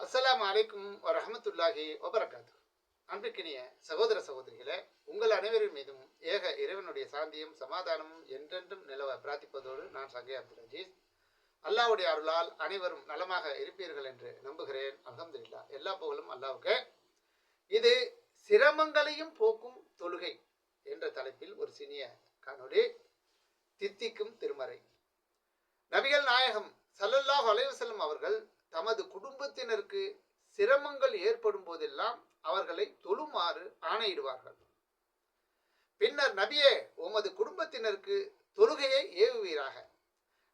அஸ்லாம் அலைக்கும் வரஹமத்துல்லாஹி வபரகாத்து அன்பிற்கினிய சகோதர சகோதரிகளே உங்கள் அனைவரின் மீதும் ஏக இறைவனுடைய சாந்தியும் சமாதானமும் என்றென்றும் நிலவ பிரார்த்திப்பதோடு நான் சங்கே அப்துல் அஜீஸ். அல்லாவுடைய அருளால் அனைவரும் நலமாக இருப்பீர்கள் என்று நம்புகிறேன். அல்ஹம்துலில்லாஹ். எல்லா புகழும் அல்லாவுக்கு இது சிரமங்களையும் போக்கும் தொழுகை என்ற தலைப்பில் ஒரு சினிய காணொளி தித்திக்கும் திருமறை. நபிகள் நாயகம் சல்லல்லாஹ் அலைவசல்லம் அவர்கள் தமது குடும்பத்தினருக்கு சிரமங்கள் ஏற்படும் போதெல்லாம் அவர்களை தொழுமாறு ஆணையிடுவார்கள். பின்னர் நபியே உமது குடும்பத்தினருக்கு தொழுகையை ஏவுவீராக.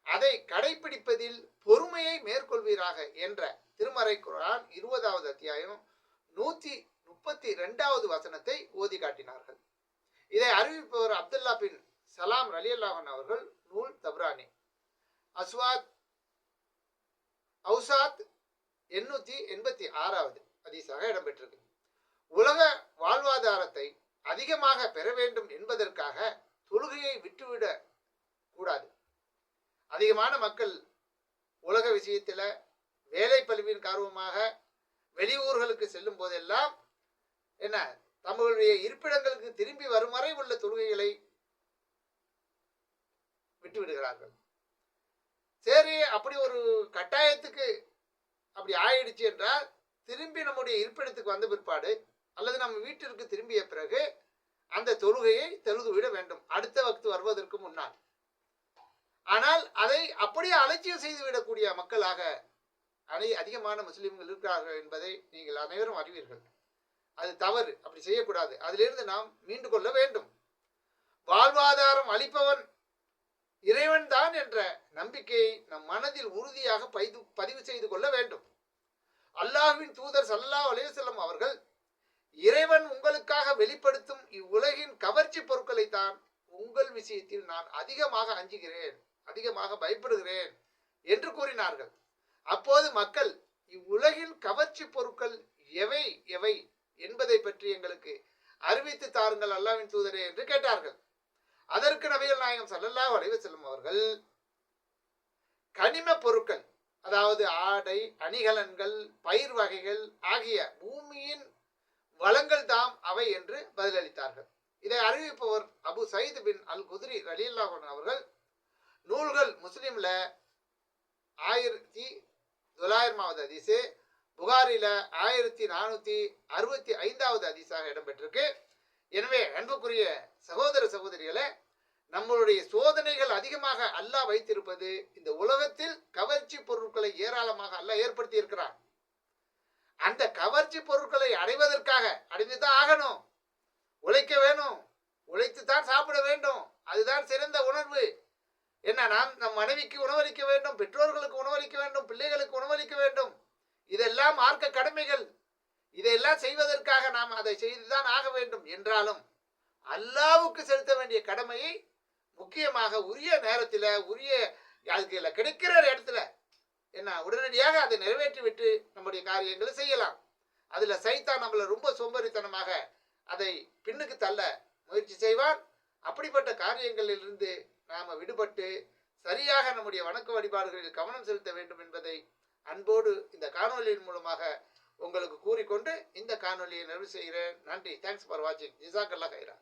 அதை கடைபிடிப்பதில் பொறுமையை மேற்கொள்வீராக என்ற திருமறை குரான் இருபதாவது அத்தியாயம் நூற்றி முப்பத்தி ரெண்டாவது வசனத்தை ஓதி காட்டினார்கள். இதை அறிவிப்பவர் அப்துல்லா பின் சலாம் ரலியல்லாஹன் அவர்கள் நூல் தப்ரானி. அஸ்வாத் அவுசாத் எண்ணூத்தி எண்பத்தி ஆறாவது அதிசாக இடம்பெற்றிருக்கு. உலக வாழ்வாதாரத்தை அதிகமாக பெற வேண்டும் என்பதற்காக தொழுகையை விட்டுவிட கூடாது. அதிகமான மக்கள் உலக விஷயத்தில் வேலை பழுவின் காரணமாக வெளியூர்களுக்கு செல்லும் போதெல்லாம் என்ன தங்களுடைய இருப்பிடங்களுக்கு திரும்பி வரும் வரை உள்ள தொழுகைகளை விட்டு விடுகிறார்கள் அப்படி ஒரு கட்டாயத்துக்கு அப்படி ஆயிடுச்சு என்றால் திரும்பி நம்முடைய இருப்பிடத்துக்கு வந்த பிற்பாடு அல்லது நம்ம வீட்டிற்கு திரும்பிய பிறகு அந்த தொழுகையை தெழுதுவிட வேண்டும். அடுத்த வக்து வருவதற்கு முன்னால். ஆனால் அதை அப்படியே அலட்சியம் செய்து விடக்கூடிய மக்களாக அனை அதிகமான முஸ்லீம்கள் இருக்கிறார்கள் என்பதை நீங்கள் அனைவரும் அறிவீர்கள். அது தவறு. அப்படி செய்யக்கூடாது. அதிலிருந்து நாம் மீண்டு கொள்ள வேண்டும். வாழ்வாதாரம் அளிப்பவன் இறைவன் தான் என்ற நம்பிக்கையை நம் மனதில் உறுதியாக பதிவு பதிவு செய்து கொள்ள வேண்டும். அல்லாஹ்வின் தூதர் சல்லா அலேசல்லம் அவர்கள் இறைவன் உங்களுக்காக வெளிப்படுத்தும் இவ்வுலகின் கவர்ச்சி பொருட்களை தான் உங்கள் விஷயத்தில் நான் அதிகமாக அஞ்சுகிறேன் அதிகமாக பயப்படுகிறேன் என்று கூறினார்கள். அப்போது மக்கள் இவ்வுலகின் கவர்ச்சி பொருட்கள் எவை எவை என்பதை பற்றி எங்களுக்கு அறிவித்து தாருங்கள் அல்லாவின் தூதரே என்று கேட்டார்கள். அதற்கு நபிகள் நாயகம் சல்லல்லா அலைஹி செல்லும் அவர்கள் கனிம பொருட்கள் அதாவது ஆடை அணிகலன்கள் பயிர் வகைகள் ஆகிய பூமியின் வளங்கள் தாம் அவை என்று பதிலளித்தார்கள். இதை அறிவிப்பவர் அபு சயித் பின் அல் குதிரி ரலியல்லாஹன் அவர்கள். நூல்கள் முஸ்லீமில் ஆயிரத்தி தொள்ளாயிரமாவது அதிசு புகாரில ஆயிரத்தி நானூற்றி அறுபத்தி ஐந்தாவது அதிசாக இடம்பெற்றிருக்கு. எனவே அன்புக்குரிய சகோதர சகோதரிகளை நம்மளுடைய சோதனைகள் அதிகமாக அல்லாஹ் வைத்திருப்பது இந்த உலகத்தில் கவர்ச்சி பொருட்களை ஏராளமாக அல்லாஹ் ஏற்படுத்தி இருக்கிறார் அந்த கவர்ச்சி பொருட்களை அடைவதற்காக அடைந்துதான் ஆகணும். உழைக்க வேணும். உழைத்து தான் சாப்பிட வேண்டும். அதுதான் சிறந்த உணர்வு. என்ன நாம் நம் மனைவிக்கு உணவளிக்க வேண்டும் பெற்றோர்களுக்கு உணவளிக்க வேண்டும் பிள்ளைகளுக்கு உணவளிக்க வேண்டும். இதெல்லாம் மார்க்க கடமைகள். இதையெல்லாம் செய்வதற்காக நாம் அதை செய்துதான் ஆக வேண்டும். என்றாலும் அல்லாவுக்கு செலுத்த வேண்டிய கடமையை முக்கியமாக உரிய நேரத்தில் உரிய அதுக்கு இல்லை கிடைக்கிற இடத்துல என்ன உடனடியாக அதை நிறைவேற்றி விட்டு நம்முடைய காரியங்களை செய்யலாம். அதில் சைத்தா நம்மளை ரொம்ப சோம்பேறித்தனமாக அதை பின்னுக்கு தள்ள முயற்சி செய்வான். அப்படிப்பட்ட காரியங்களிலிருந்து நாம் விடுபட்டு சரியாக நம்முடைய வணக்க வழிபாடுகளில் கவனம் செலுத்த வேண்டும் என்பதை அன்போடு இந்த காணொலியின் மூலமாக உங்களுக்கு கூறிக்கொண்டு இந்த காணொலியை நிறைவு செய்கிறேன். நன்றி. தேங்க்ஸ் ஃபார் வாட்சிங் ஜிசாக்கல்லா கைரா.